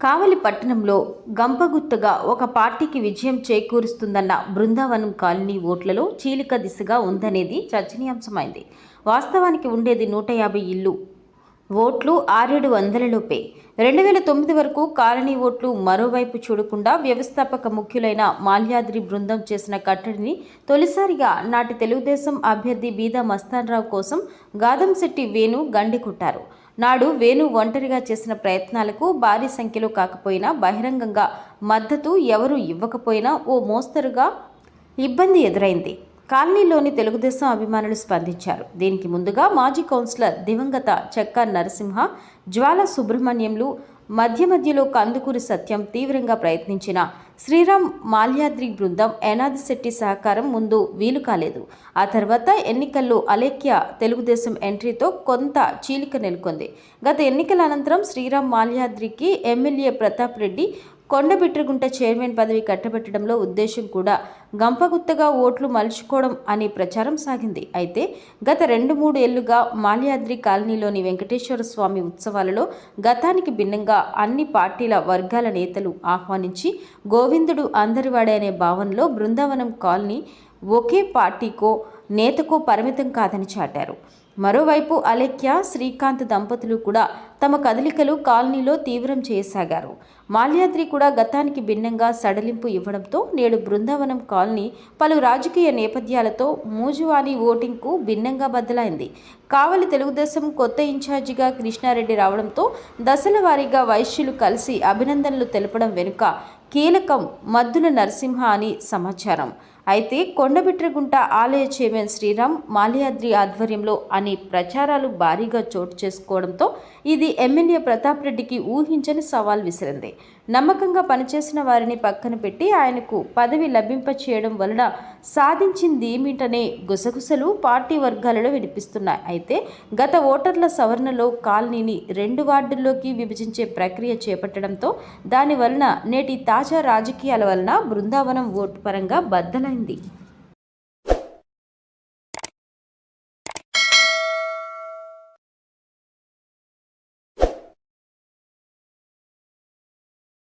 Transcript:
కావలి పట్టణంలో గంపగుత్తగా ఒక పార్టీకి విజయం చేకూరుస్తుందన్న బృందావనం కాలనీ ఓట్లలో చీలిక దిశగా ఉందనేది చర్చనీయాంశమైంది. వాస్తవానికి ఉండేది నూట యాభై ఇల్లు. ఓట్లు ఆరేడు వందలలోపే. రెండు వేల తొమ్మిది వరకు కాలనీ ఓట్లు మరోవైపు చూడకుండా వ్యవస్థాపక ముఖ్యులైన మాల్యాద్రి బృందం చేసిన కట్టడిని తొలిసారిగా నాటి తెలుగుదేశం అభ్యర్థి బీదా మస్తాన్రావు కోసం గాదంశెట్టి వేణు గండికొట్టారు. నాడు వేణు ఒంటరిగా చేసిన ప్రయత్నాలకు భారీ సంఖ్యలో కాకపోయినా బహిరంగంగా మద్దతు ఎవరూ ఇవ్వకపోయినా ఓ మోస్తరుగా ఇబ్బంది ఎదురైంది. కాలనీలోని తెలుగుదేశం అభిమానులు స్పందించారు. దీనికి ముందుగా మాజీ కౌన్సిలర్ దివంగత చెక్కా నరసింహ జ్వాల సుబ్రహ్మణ్యంలు మధ్య మధ్యలో కందుకూరి సత్యం తీవ్రంగా ప్రయత్నించిన శ్రీరామ్ మాల్యాద్రి బృందం ఏనాది శెట్టి సహకారం ముందు వీలు కాలేదు. ఆ తర్వాత ఎన్నికల్లో అలేఖ్య తెలుగుదేశం ఎంట్రీతో కొంత చీలిక నెలకొంది. గత ఎన్నికల అనంతరం శ్రీరామ్ మాల్యాద్రికి ఎమ్మెల్యే ప్రతాప్ రెడ్డి కొండబిట్రగుంట చైర్మన్ పదవి కట్టబెట్టడంలో ఉద్దేశం కూడా గంపగుత్తగా ఓట్లు మలుచుకోవడం అనే ప్రచారం సాగింది. అయితే గత రెండు మూడు ఏళ్ళుగా మాల్యాద్రి కాలనీలోని వెంకటేశ్వర స్వామి ఉత్సవాలలో గతానికి భిన్నంగా అన్ని పార్టీల వర్గాల నేతలు ఆహ్వానించి గోవిందుడు అందరివాడే అనే భావనలో బృందావనం కాలనీ ఒకే పార్టీకో నేతకు పరిమితం కాదని చాటారు. మరోవైపు అలేఖ్య శ్రీకాంత్ దంపతులు కూడా తమ కదలికలు కాలనీలో తీవ్రం చేయసాగారు. మాల్యాద్రి కూడా గతానికి భిన్నంగా సడలింపు ఇవ్వడంతో నేడు బృందావనం కాలనీ పలు రాజకీయ నేపథ్యాలతో మూజువాణి ఓటింగ్కు భిన్నంగా బదలైంది కావలి తెలుగుదేశం కొత్త ఇన్ఛార్జిగా కృష్ణారెడ్డి రావడంతో దశల వారీగా వైశ్యులు కలిసి అభినందనలు తెలపడం వెనుక కీలకం మద్దుల నరసింహ అని సమాచారం. అయితే కొండబిట్రగుంట ఆలయ చైర్మన్ శ్రీరామ్ మాల్యాద్రి ఆధ్వర్యంలో అని ప్రచారాలు భారీగా చోటు చేసుకోవడంతో ఇది ఎమ్మెల్యే ప్రతాప్ రెడ్డికి ఊహించని సవాల్ విసిరింది. నమ్మకంగా పనిచేసిన వారిని పక్కన పెట్టి ఆయనకు పదవి లభింపచేయడం వలన సాధించింది ఏమిటనే గుసగుసలు పార్టీ వర్గాలలో వినిపిస్తున్నాయి. అయితే గత ఓటర్ల సవరణలో కాలనీని రెండు వార్డుల్లోకి విభజించే ప్రక్రియ చేపట్టడంతో దాని వలన నేటి తాజా రాజకీయాల వలన బృందావనం ఓటు పరంగా బద్దలైంది. നന്ദി